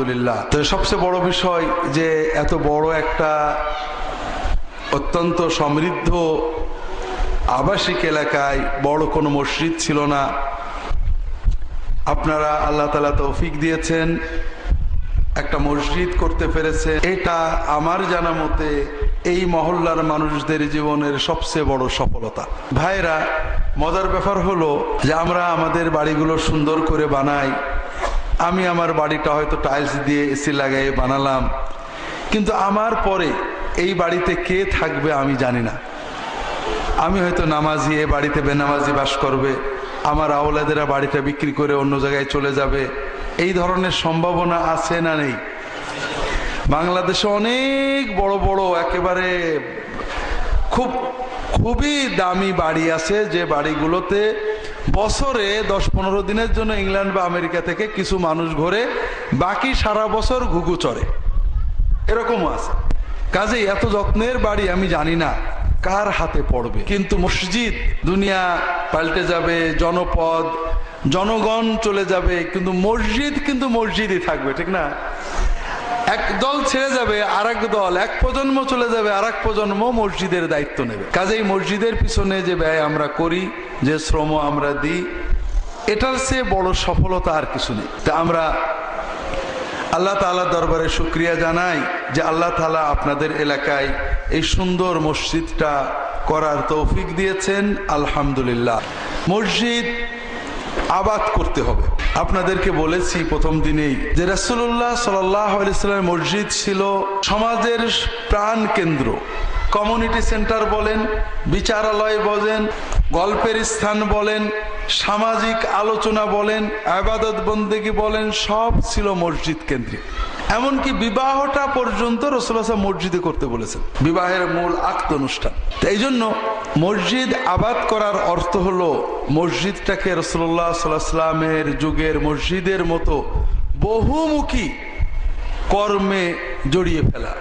আলহামদুলিল্লাহ। তো সবচেয়ে বড় বিষয় যে এত বড় একটা অত্যন্ত সমৃদ্ধ আবাসিক এলাকায় বড় কোনো মসজিদ ছিল না। আপনারা আল্লাহ তালা তৌফিক দিয়েছেন, একটা মসজিদ করতে পেরেছে এটা আমার জানা মতে এই মহল্লার মানুষদের জীবনের সবচেয়ে বড় সফলতা। ভাইরা, মজার ব্যাপার হলো যে আমরা আমাদের বাড়িগুলো সুন্দর করে বানাই আমি আমার বাড়িটা হয়তো টাইলস দিয়ে এসি লাগাই বানালাম। কিন্তু আমার পরে এই বাড়িতে কে থাকবে আমি জানি না। আমি হয়তো নামাজি, এ বাড়িতে বেনামাজি বাস করবে, আমার আওলাদেরা বাড়িটা বিক্রি করে অন্য জায়গায় চলে যাবে। এই ধরনের সম্ভাবনা আছে না নেই? বাংলাদেশে অনেক বড় বড়, একেবারে খুব, খুবই দামি বাড়ি আছে যে বাড়িগুলোতে বছরে দশ পনেরো দিনের জন্য ইংল্যান্ড বা আমেরিকা থেকে কিছু মানুষ ঘোরে, বাকি সারা বছর ঘুঘু চড়ে। এরকমও আছে। কাজেই এত যত্নের বাড়ি আমি জানি না কার হাতে পড়বে। কিন্তু মসজিদ দুনিয়া পাল্টে যাবে, জনপদ, জনগণ চলে যাবে, কিন্তু মসজিদ কিন্তু মসজিদই থাকবে, ঠিক না? এক দল ছেড়ে যাবে আর দল, এক প্রজন্ম চলে যাবে আর প্রজন্ম মসজিদের দায়িত্ব নেবে। কাজেই মসজিদের পিছনে যে ব্যয় আমরা করি, যে শ্রম আমরা দিই, এটার চেয়ে বড় সফলতা আর কিছু নেই। তা আমরা আল্লাহ তালার দরবারে শুক্রিয়া জানাই যে আল্লাহ তালা আপনাদের এলাকায় এই সুন্দর মসজিদটা করার তৌফিক দিয়েছেন। আলহামদুলিল্লাহ। মসজিদ আবাদ করতে হবে। আপনাদেরকে বলেছি প্রথম দিনেই যে রাসুল্লাহ সাল্লামের মসজিদ ছিল সমাজের প্রাণ কেন্দ্র। কমিউনিটি সেন্টার বলেন, বিচারালয় বলেন, গল্পের স্থান বলেন, সামাজিক আলোচনা বলেন, আবাদত বন্দেগী বলেন, সব ছিল মসজিদ কেন্দ্রিক। এমনকি বিবাহটা পর্যন্ত রসুল্লাহ মসজিদে করতে বলেছেন। বিবাহের মূল আক্ত অনুষ্ঠান এই জন্য মসজিদ আবাদ করার অর্থ হলো মসজিদটাকে রসুল্লাহ সাল্লামের যুগের মসজিদের মতো বহুমুখী কর্মে জড়িয়ে ফেলা।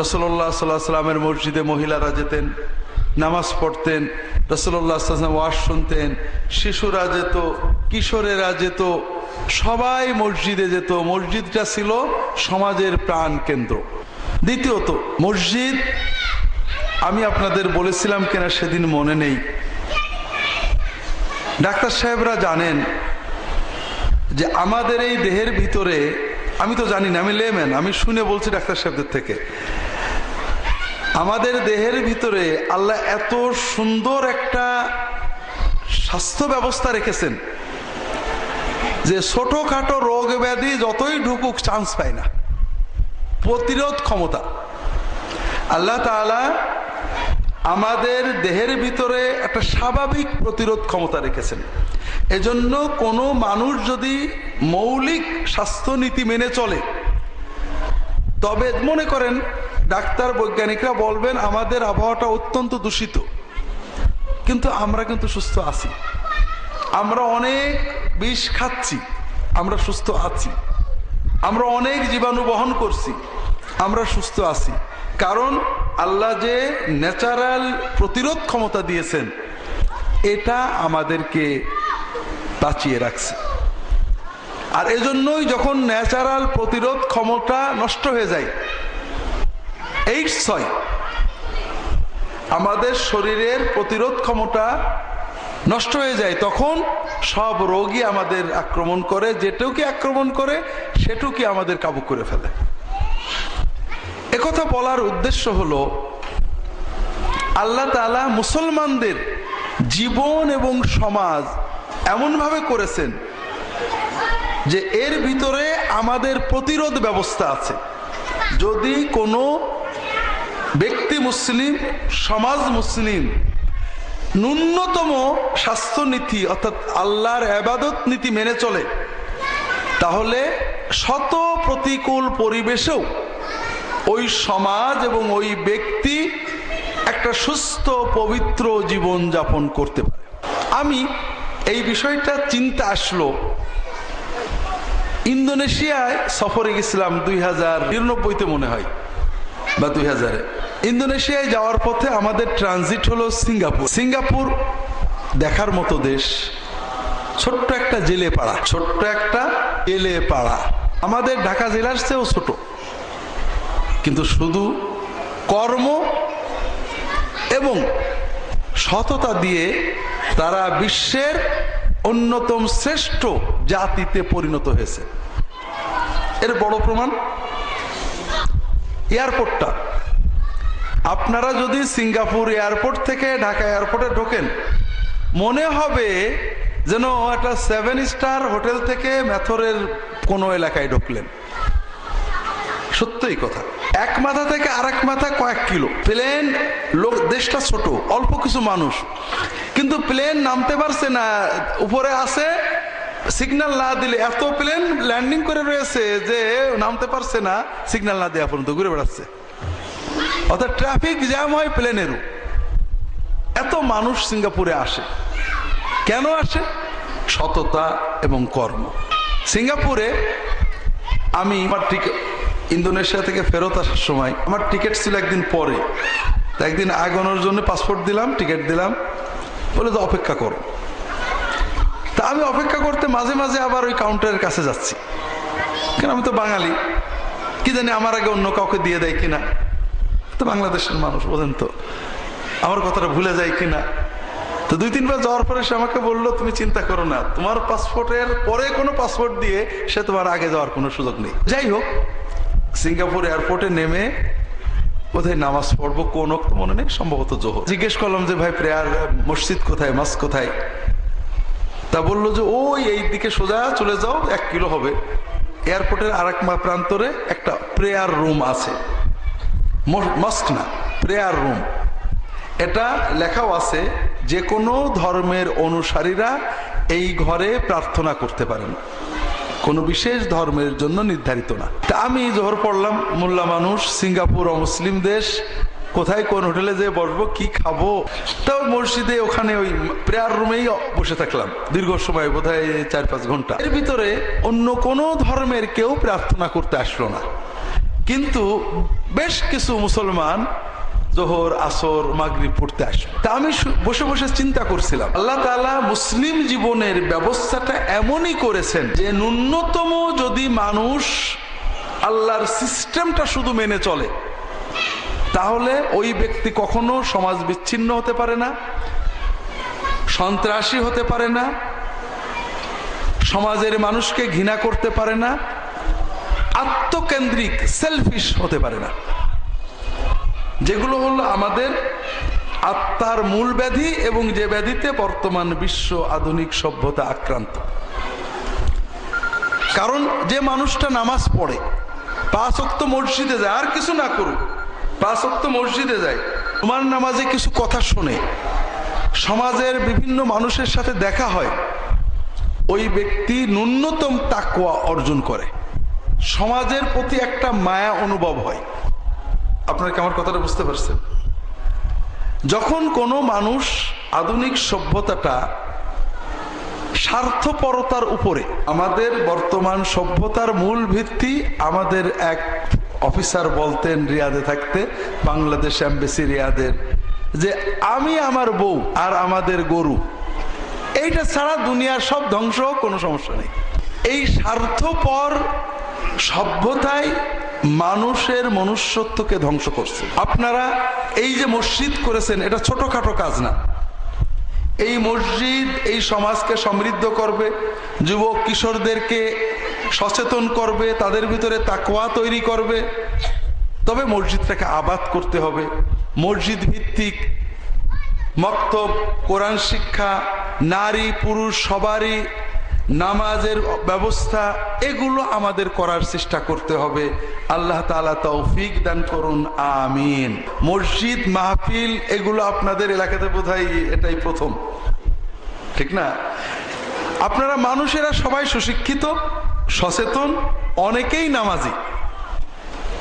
রসল্লাহ সাল্লাহ সাল্লামের মসজিদে মহিলারা যেতেন, নামাজ পড়তেন, রসল্লাহ সাল্লাম ওয়াজ শুনতেন, শিশুরা যেত, কিশোরেরা যেত সবাই মসজিদে যেত। মসজিদটা ছিল সমাজের প্রাণ কেন্দ্র। দ্বিতীয়ত, মসজিদ, আমি আপনাদের বলেছিলাম কিনা সেদিন মনে নেই। ডাক্তার সাহেবরা জানেন যে আমাদের এই দেহের ভিতরে, আমি তো জানি না, আমি লেমেন আমি শুনে বলছি ডাক্তার সাহেবদের থেকে, আমাদের দেহের ভিতরে আল্লাহ এত সুন্দর একটা স্বাস্থ্য ব্যবস্থা রেখেছেন। যে ছোটখাটো রোগ ব্যাধি যতই ঢুকুক চান্স পায় না। প্রতিরোধ ক্ষমতা। আল্লাহ তাআলা আমাদের দেহের ভিতরে একটা স্বাভাবিক প্রতিরোধ ক্ষমতা রেখেছেন। এজন্য কোনো মানুষ যদি মৌলিক স্বাস্থ্যনীতি মেনে চলে, তবে মনে করেন, ডাক্তার, বৈজ্ঞানিকরা বলবেন, আমাদের আবহাওয়াটা অত্যন্ত দূষিত। কিন্তু আমরা কিন্তু সুস্থ আছি। আমরা অনেক বিষ খাচ্ছি, আমরা সুস্থ আছি। আমরা অনেক জীবাণু বহন করছি, আমরা সুস্থ আছি। কারণ আল্লাহ যে ন্যাচারাল প্রতিরোধ ক্ষমতা দিয়েছেন, এটা আমাদেরকে বাঁচিয়ে রাখছে। আর এজন্যই যখন ন্যাচারাল প্রতিরোধ ক্ষমতা নষ্ট হয়ে যায়, এইডস হয়। আমাদের শরীরের প্রতিরোধ ক্ষমতা নষ্ট হয়ে যায়, তখন সব রোগী আমাদের আক্রমণ করে যেটুকি আক্রমণ করে সেটুকি আমাদের কাবু করে ফেলে। একথা বলার উদ্দেশ্য হলো, আল্লাহ তালা মুসলমানদের জীবন এবং সমাজ এমনভাবে করেছেন যে এর ভিতরে আমাদের প্রতিরোধ ব্যবস্থা আছে। যদি কোনো ব্যক্তি মুসলিম, সমাজ মুসলিম ন্যূনতম স্বাস্থ্যনীতি, অর্থাৎ আল্লাহর আবাদত নীতি মেনে চলে। তাহলে শত প্রতিকূল পরিবেশেও ওই সমাজ এবং ওই ব্যক্তি একটা সুস্থ, পবিত্র জীবন যাপন করতে পারে। আমি এই বিষয়টা চিন্তা আসলো। ইন্দোনেশিয়ায় সফরে গেছিলাম দুই হাজার নিরানব্বইতে মনে হয়, বা দুই হাজারে। ইন্দোনেশিয়ায় যাওয়ার পথে আমাদের ট্রানজিট হলো সিঙ্গাপুর। সিঙ্গাপুর দেখার মতো দেশ। ছোট্ট একটা জেলে পাড়া। ছোট্ট একটা জেলে পাড়া। আমাদের ঢাকা জেলার চেয়েও ছোট। কিন্তু শুধু কর্ম এবং সততা দিয়ে তারা বিশ্বের অন্যতম শ্রেষ্ঠ জাতিতে পরিণত হয়েছে। এর বড় প্রমাণ এয়ারপোর্টটা। আপনারা যদি সিঙ্গাপুর এয়ারপোর্ট থেকে ঢাকা এয়ারপোর্টে ঢোকেন, মনে হবে যেন একটা সেভেন স্টার হোটেল থেকে মেথরের কোনো এলাকায় ঢুকলেন। সত্যই কথা। এক মাথা থেকে আরেক মাথা কয়েক কিলো। প্লেন লোক, দেশটা ছোট, অল্প কিছু মানুষ। কিন্তু প্লেন নামতে পারছে না, উপরে আছে, সিগন্যাল না দিলে এত প্লেন ল্যান্ডিং করে রয়েছে যে নামতে পারছে না, সিগন্যাল না দেওয়া পর্যন্ত ঘুরে বেড়াচ্ছে। অর্থাৎ ট্রাফিক জ্যাম হয় প্লেনেরও। এত মানুষ সিঙ্গাপুরে আসে। কেন আসে? সততা এবং কর্ম। সিঙ্গাপুরে আমি আমার টিকিট ইন্দোনেশিয়া থেকে ফেরত আসার সময় আমার টিকিট ছিল একদিন পরে। একদিন আগানোর জন্য পাসপোর্ট দিলাম, টিকিট দিলাম। বলে তো অপেক্ষা করো। তা আমি অপেক্ষা করতে মাঝে মাঝে আবার ওই কাউন্টারের কাছে যাচ্ছি। কেন আমি তো বাঙালি। কি জানি আমার আগে অন্য কাউকে দিয়ে দেয় কিনা। তো বাংলাদেশের মানুষ, বোঝেন তো। আমার কথাটা ভুলে যায় কিনা? তো দুই, তিনবার যাওয়ার পরে সে আমাকে বলল, তুমি চিন্তা করো না, তোমার পাসপোর্টের পরে কোনো পাসপোর্ট দিয়ে সে তোমার আগে যাওয়ার কোনো সুযোগ নেই। যাই হোক, সিঙ্গাপুর এয়ারপোর্টে নেমে কোথায় নামাজ পড়ব, কোন অক্ত মনে নেই, সম্ভবত জোহর। জিজ্ঞেস করলাম যে, ভাই, প্রেয়ার মসজিদ কোথায়, মাস কোথায়? তা বলল যে, ওই এই দিকে সোজা চলে যাও, এক কিলো হবে। এয়ারপোর্টের আর এক প্রান্তরে একটা প্রেয়ার রুম আছে। মস্ক না প্রেয়ার রুম এটা লেখাও আছে যে কোনো ধর্মের অনুসারীরা এই ঘরে প্রার্থনা করতে পারেন। কোনো বিশেষ ধর্মের জন্য নির্ধারিত না। তা আমি জোহর পড়লাম, মোল্লা মানুষ, সিঙ্গাপুর অমুসলিম দেশ। কোথায় কোন হোটেলে যে বসবো, কি খাব? তাও মসজিদে ওখানে ওই প্রেয়ার রুমেই বসে থাকলাম, দীর্ঘ সময় বোধ চার পাঁচ ঘণ্টা। এর ভিতরে অন্য কোনো ধর্মের কেউ প্রার্থনা করতে আসলো না। কিন্তু বেশ কিছু মুসলমান জোহর, আসর, মাগরিব পড়তে আসবে তা আমি বসে বসে চিন্তা করছিলাম। আল্লাহ তাআলা মুসলিম জীবনের ব্যবস্থাটা এমনই করেছেন যে ন্যূনতম যদি মানুষ আল্লাহর সিস্টেমটা শুধু মেনে চলে, তাহলে ওই ব্যক্তি কখনো সমাজ বিচ্ছিন্ন হতে পারে না, সন্ত্রাসী হতে পারে না, সমাজের মানুষকে ঘৃণা করতে পারে না আত্মকেন্দ্রিক সেলফিশ হতে পারে না। যেগুলো হলো আমাদের আত্মার মূল ব্যাধি এবং যে ব্যাধিতে বর্তমান বিশ্ব আধুনিক সভ্যতা আক্রান্ত। কারণ যে মানুষটা নামাজ পড়ে, পাঁচ অক্ত মসজিদে যায়, আর কিছু না করুক, পাঁচ অক্ত মসজিদে যায় তোমার নামাজে কিছু কথা শোনে, সমাজের বিভিন্ন মানুষের সাথে দেখা হয়, ওই ব্যক্তি ন্যূনতম তাকুয়া অর্জন করে। সমাজের প্রতি একটা মায়া অনুভব হয়। আপনার কি আমার কথাটা বুঝতে পারছেন? যখন কোনো মানুষ আধুনিক সভ্যতাটা স্বার্থপরতার উপরে, আমাদের বর্তমান সভ্যতার মূল ভিত্তি আমাদের এক অফিসার বলতেন রিয়াদে থাকতে, বাংলাদেশ এম্বাসি রিয়াদের, যে আমি আমার বউ আর আমাদের গরু, এইটা ছাড়া দুনিয়ার সব ধ্বংস, কোনো সমস্যা নেই। এই স্বার্থপর সভ্যতায় মানুষের মনুষ্যত্বকে ধ্বংস করছে। আপনারা এই যে মসজিদ করেছেন, এটা ছোটখাটো কাজ না। এই মসজিদ এই সমাজকে সমৃদ্ধ করবে, যুবক কিশোরদেরকে সচেতন করবে, তাদের ভিতরে তাকোয়া তৈরি করবে। তবে মসজিদটাকে আবাদ করতে হবে। মসজিদ ভিত্তিক মক্তব, কোরআন শিক্ষা, নারী, পুরুষ সবারই নামাজের ব্যবস্থা, এগুলো আমাদের করার চেষ্টা করতে হবে। আল্লাহ তাআলা তৌফিক দান করুন, আমিন। মসজিদ মাহফিল, এগুলো আপনাদের এলাকাতে বোধহয় এটাই প্রথম। ঠিক না? আপনারা মানুষেরা সবাই সুশিক্ষিত, সচেতন, অনেকেই নামাজি।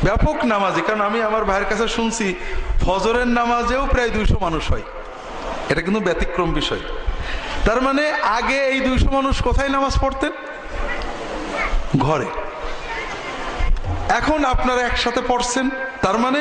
ব্যাপক নামাজি, কারণ আমি আমার ভাইয়ের কাছে শুনছি, ফজরের নামাজেও প্রায় দুইশো মানুষ হয়। এটা কিন্তু ব্যতিক্রম বিষয়। তার মানে আগে এই দুইশো মানুষ কোথায় নামাজ পড়তেন? ঘরে। এখন আপনারা একসাথে পড়ছেন, তার মানে